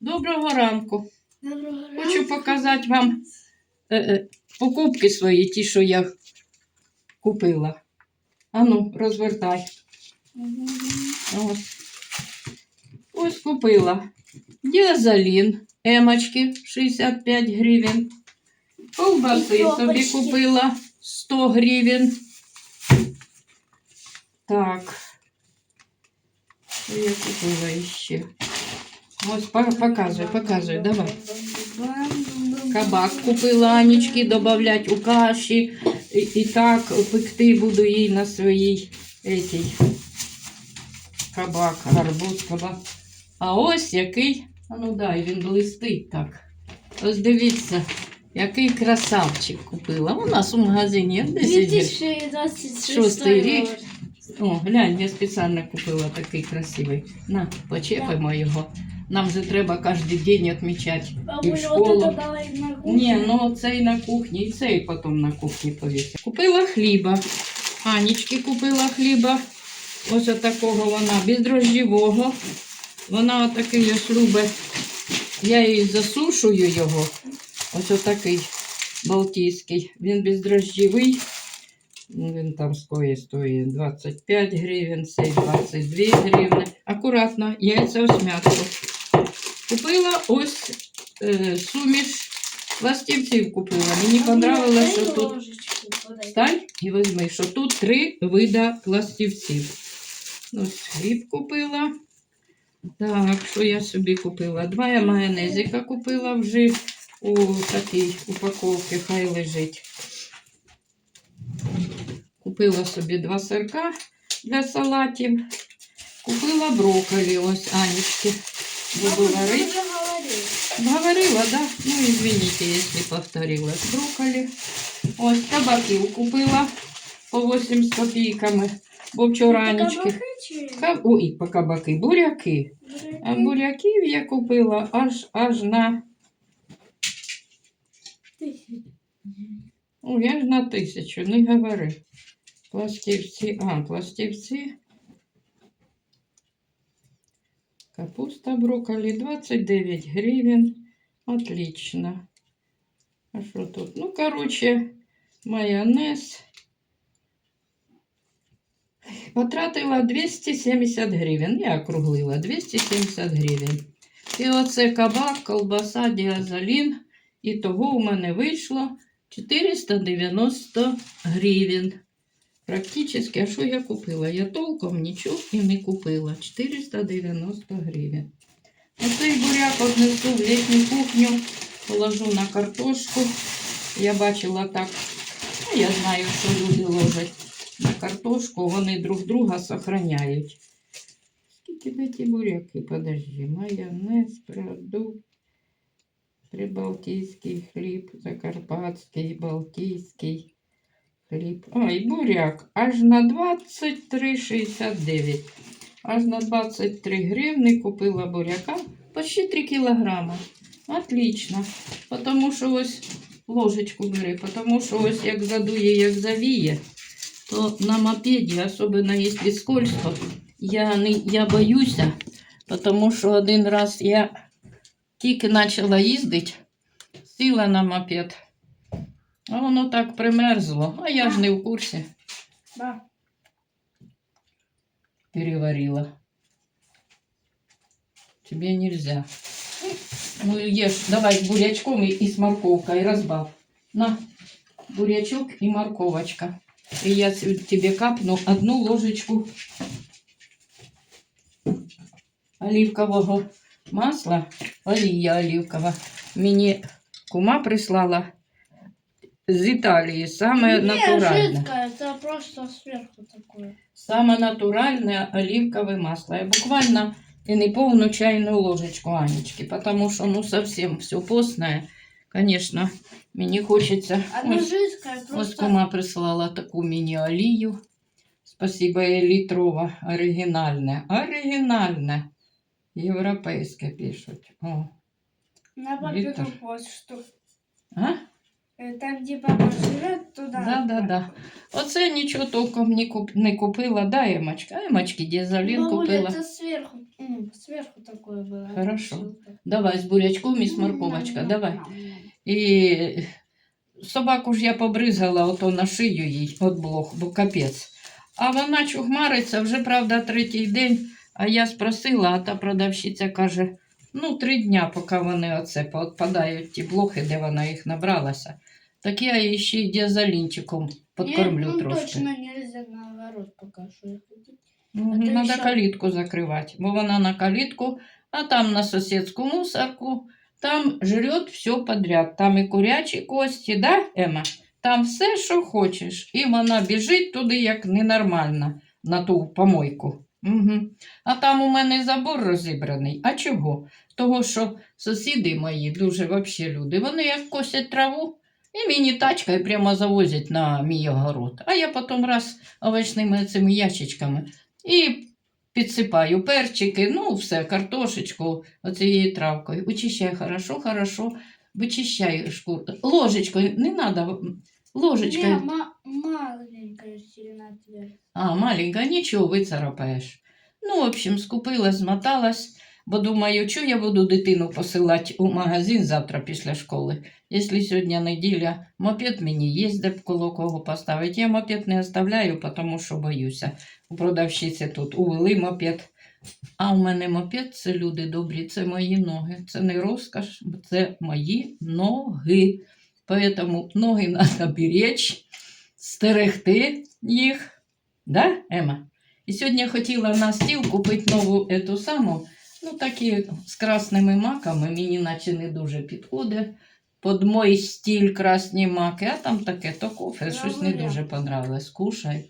Доброго ранку. Доброго Хочу показати вам е, е, покупки свої, ті, що я купила. Ану, розвертай. Ось. Ось купила. Діазолін, емочки 65 гривень. Колбаси собі купила 100 гривень. Так. Я купила ще? Ось по- показуй, показуй, давай. Кабак купила Анічки, додавати у каші. І, і так пекти буду їй на своїй етій. Кабак, гарбуз, кабак. А ось який, а ну дай, він блистить так. Ось дивіться, який красавчик купила. У нас у магазині 2026 рік. О, глянь, я спеціально купила такий красивий. На, почепимо його. Нам же треба кожен день відмічати. І в школу. Ні, ну цей на кухні, і цей потім на кухні повісив. Купила хліба. Анічки купила хліба. Ось такого вона, бездрожжєвого. Вона отакий ось любить. Я її засушую його. Ось отакий балтійський. Він бездрожжєвий. Ну, Він там стоїть, стоїть 25 гривень, цей 22 гривні. Акуратно, яйця м'ясо. Купила ось е, суміш пластівців купила. Мені понравилося, що тут стань і візьми, що тут три вида пластівців. Ось хліб купила. Так, що я собі купила? Два я майонезика купила вже у такій упаковці, хай лежить. Купила собі два сирка для салатів. Купила брокколі, ось Анічки. Буду уже говорила. Да? Ну, извините, если повторила. Брокколи. Ось кабаків купила по 8 з копійками. Бо вчора Ты Анічки. кабаки чи- Ка... Ой, по кабаки, буряки. А буряків я купила аж аж на. Ну, я ж на тисячу, не говори. Пластівці. А, пластівці. Капуста брокколи 29 гривен. Отлично. А что тут? Ну, короче, майонез. Потратила 270 гривень. Я округлила 270 гривень. І оце кабак, колбаса, діазолін. І того у мене вийшло 490 гривень. Практически, а що я купила? Я толком нічого і не купила. 490 гривень. Оцей буряк отнесу в літню кухню, положу на картошку. Я бачила так, ну, я знаю, що люди ложать на картошку, вони друг друга сохраняють. Скільки де ті буряки? Подожди, майонез, продукт, прибалтійський хліб, закарпатський, балтійський хліб. Ой, буряк аж на 23,69. Аж на 23 гривни купила буряка. Почти 3 кілограма. Отлично. Потому що ось ложечку бери, потому що ось як задує, як завіє, то на мопеді, особливо якщо скользко, я, не, я боюся, тому що один раз я тільки почала їздити, сіла на мопед, а воно так примерзло, а я ж не в курсі. Да. переварила. Тебе нельзя. Ну, ешь, давай с бурячком и, и с морковкой разбавь. На, бурячок и морковочка. И я с- тебе капну одну ложечку оливкового масла. Олія оливкова. Мені кума прислала з Італії, саме Не, натуральне. жидкое, это просто сверху такое. Самое натуральное оливковое масло. Я буквально и не полную чайную ложечку Анечки, потому что ну совсем все постное. Конечно, мне хочется... Оно Ось, жидкое, ось просто... кума прислала таку мини-олію. Спасибо, їй літрова, оригінальне. Оригінальне. Європейське пишуть. О. На Литр. папину почту. А? Э, Там, где папа живет, туда. Да, да, да. Оце нічого толком не, куп... не купила, да, Емочка? Емочки дізелін Ну, купила. это сверху. М, Сверху такое было. Хорошо. Шилка. Давай з бурячком і з морковочка, давай. І собаку ж я побризала ото на шию їй от блох, бо капець. А вона чухмариться вже, правда, третій день. А я спросила, а та продавщиця каже: ну, три дня, поки вони оце поотпадають ті блохи, де вона їх набралася. Так я її ще й діазолінчиком подкормлю Нет, ну, трошки. точно нельзя наоборот пока что их ходить. Ну, А то Надо ще- калітку закривати, бо вона на калітку, а там на сусідську мусорку, там жрет все подряд. Там і курячі кості, да, Ема? Там все, що хочеш. І вона біжить туди, як ненормальна, на ту помойку. Угу. А там у мене забор розібраний. А чого? Того, що сусіди мої, дуже вообще люди, вони як косять траву, і мені тачкою прямо завозять на мій огород. А я потім раз овочними цими ящичками і підсипаю перчики, ну все, картошечку оцією травкою. Очищаю хорошо, хорошо, вичищаю шкуру. Ложечкою, не треба, ложечкою. Не, ма- маленькая сильно отверстие. А, маленька, нічого, вицарапаєш. Ну, в общем, скупила, змоталась, бо думаю, що я буду дитину посилати у магазин завтра після школи. Якщо сьогодні неділя, мопед мені є, б коло кого поставити. Я мопед не оставляю, тому що боюся. У продавщиці тут увели мопед. А у мене мопед це люди добрі, це мої ноги. Це не розкаш, це мої ноги. Поэтому ноги треба беречь, стерегти їх. Да, Ема? І сьогодні я хотіла на стіл купити нову ету саму, ну такі з красними маками, мені наче не дуже підходить. Під мой стіль красні маки, а там таке то кофе, щось не дуже понравилось. Кушай.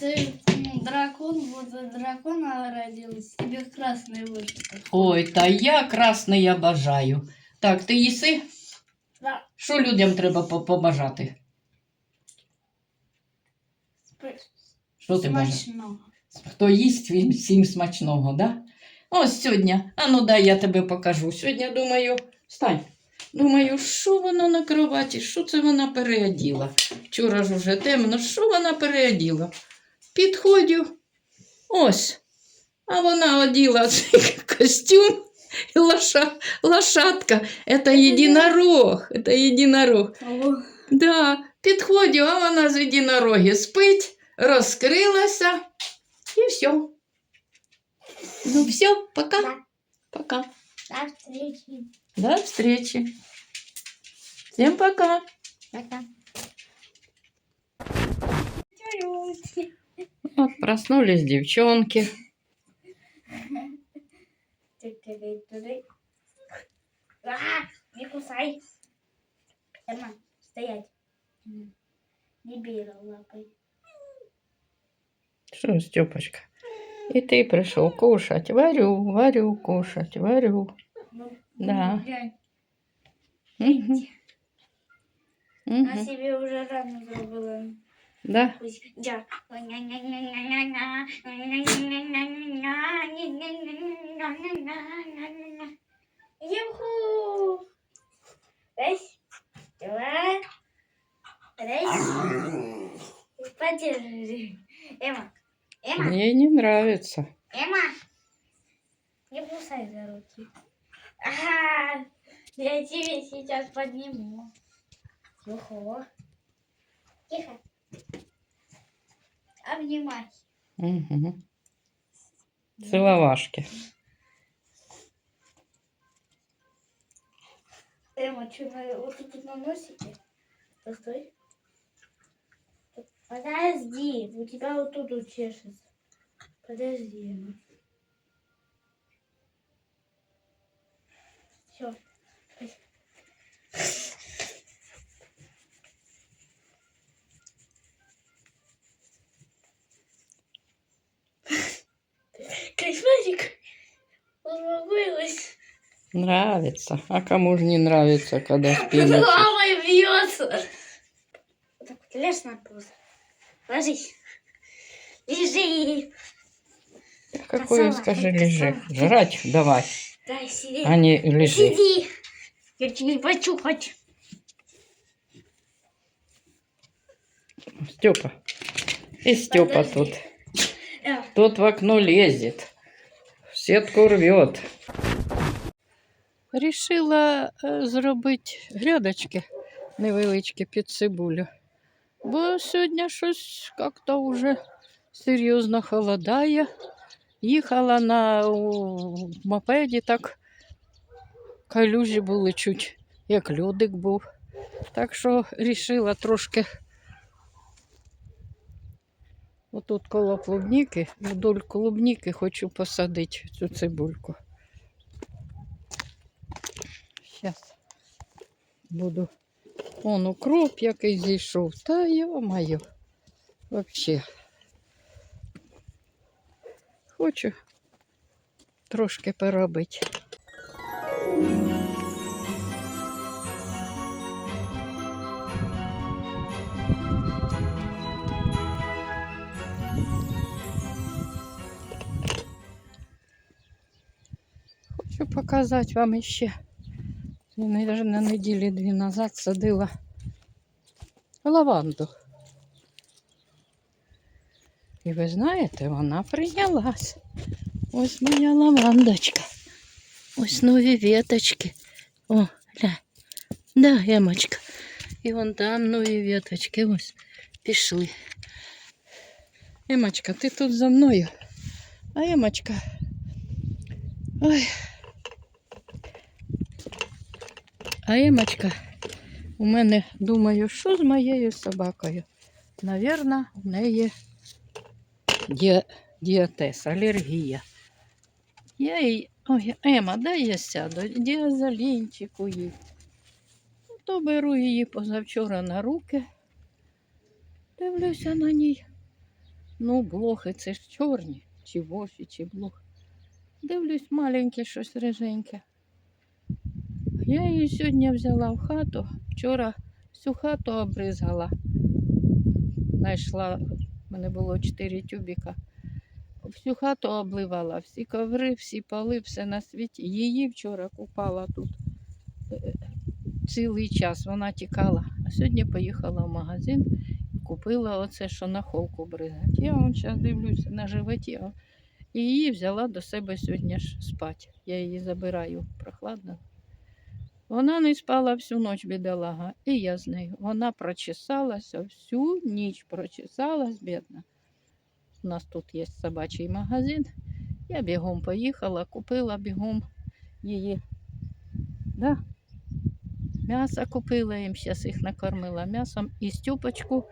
Ты м, дракон, вот от дракона родился, тебе красный вышел. Ой, та я красний я бажаю. Так, ти їси? Да. Що людям треба по- побажати? Що ти бажаєш? Смачно. Хто їсть, він всім смачного, да? Ось сьогодні. А ну дай я тебе покажу. Сьогодні думаю, стань. Думаю, що вона на кроваті, що це вона переоділа? Вчора ж уже темно, що вона переоділа? Підходю. Ось. А вона оділа цей костюм і лоша, лошадка. Це єдинорог. Це єдинорог. Да, підходю, а вона з єдинороги спить, розкрилася і все. Ну все, пока. Да. Пока. До встречи. До встречи. Всем пока. Пока. Вот проснулись девчонки. А, не кусай. Эмма, стоять. Не бей лапой. Что, Степочка? И ты пришел кушать. Варю, варю, кушать, варю. Ну, Да. А Мгм. себе уже рано забыла. Да. Юху! Раз, два, раз. Подержи. Эмма, Эмма, Мне не нравится. Эмма. Не кусай за руки. Ага, я тебе сейчас подниму. Юху. Тихо. Обнимай. Угу. Целовашки. Эмма, что вот тут на носике? Постой. Подожди, у тебя вот тут вот чешется. Подожди, Эмма. Все. Кайфарик. Успокоилась. Нравится. А кому же не нравится, когда спина? Мама бьется. Так вот лежь на пол. Ложись. Лежи. Какое, скажи, лежи. Жрать давай, Дай себе. а не лежи. Сиди. Я тебе почухать. Степа. И Степа Подожди. тут. Э, Тот в окно лезет. В сетку рвет. Рішила е, зробити грядочки невеличкі під цибулю. Бо сьогодні щось як-то вже серйозно холодає. Їхала на мопеді, так калюжі були чуть, як льодик був. Так що рішила трошки отут коло клубніки, вдоль клубніки хочу посадити цю цибульку. Зараз буду. Он укроп який зійшов. Та йо-моє. Вообще. Хочу трошки поробити. Хочу показати вам ще. Я навіть на неділі дві назад садила лаванду. І ви знаєте, вона прийнялась. Ось моя лавандочка. Ось нові веточки. О, гля. Да, ямочка. І вон там нові веточки. Ось пішли. Емочка, ти тут за мною. А Емочка. Ой. А Емочка у мене, думаю, що з моєю собакою? Навірно, в неї ді... діатез, алергія. Я їй, ой, Ема, дай я сяду, діазолінчику їй. То беру її позавчора на руки. Дивлюся на ній. Ну, блохи це ж чорні, чи воші, чи блохи. Дивлюсь, маленьке щось риженьке. Я її сьогодні взяла в хату. Вчора всю хату обризгала. Знайшла, в мене було 4 тюбіка. Всю хату обливала, всі коври, всі поли, все на світі. Її вчора купала тут е, цілий час. Вона тікала. А сьогодні поїхала в магазин і купила оце, що на холку бризгать. Я вон зараз дивлюся на животі. І її взяла до себе сьогодні ж спати. Я її забираю прохладно. Вона не спала всю ніч, бідолага, і я з нею. Вона прочесалася, всю ніч прочесалась, бідна. У нас тут є собачий магазин. Я бігом поїхала, купила бігом її. Да? М'ясо купила їм, зараз їх накормила м'ясом. І стюпочку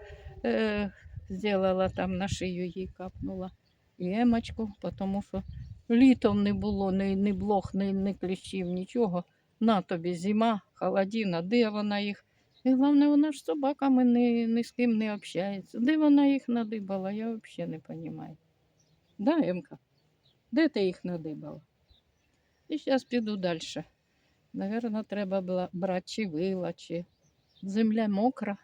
е, зробила там на шию їй капнула. І емочку, тому що літом не було ні, ні блох, ні кліщів, нічого. На тобі зима, холодина, де вона їх? І головне, вона ж з собаками ні, ні з ким не общається. Де вона їх надибала, я взагалі не розумію. Да, Емка? Де ти їх надибала? І зараз піду далі. Навірно, треба брати чи вила, чи земля мокра,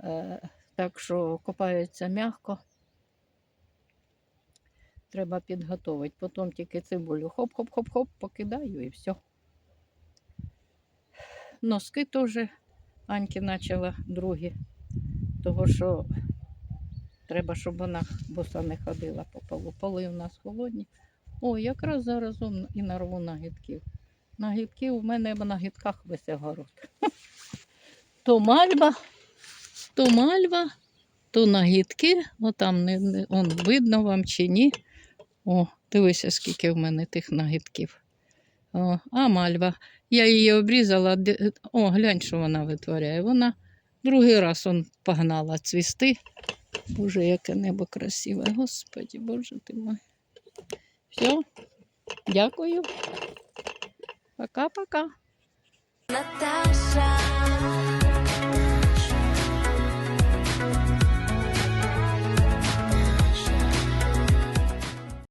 е, так що копається м'яко. Треба підготувати. Потім тільки цибулю хоп-хоп-хоп-хоп, покидаю і все. Носки теж Аньки почала другі, того що треба, щоб вона боса не ходила по полу. Поли у нас холодні. О, якраз зараз і нарву нагідків. Нагідків у мене на гідках весь огород. То мальва, то мальва, то нагідки. Отам не, не, он, видно вам чи ні. О, дивися, скільки в мене тих нагідків. О, а мальва. Я її обрізала. О, глянь, що вона витворяє. Вона другий раз он погнала цвісти. Боже, яке небо красиве. Господи, Боже ти мой. Все. Дякую. Пока-пока. Наташа,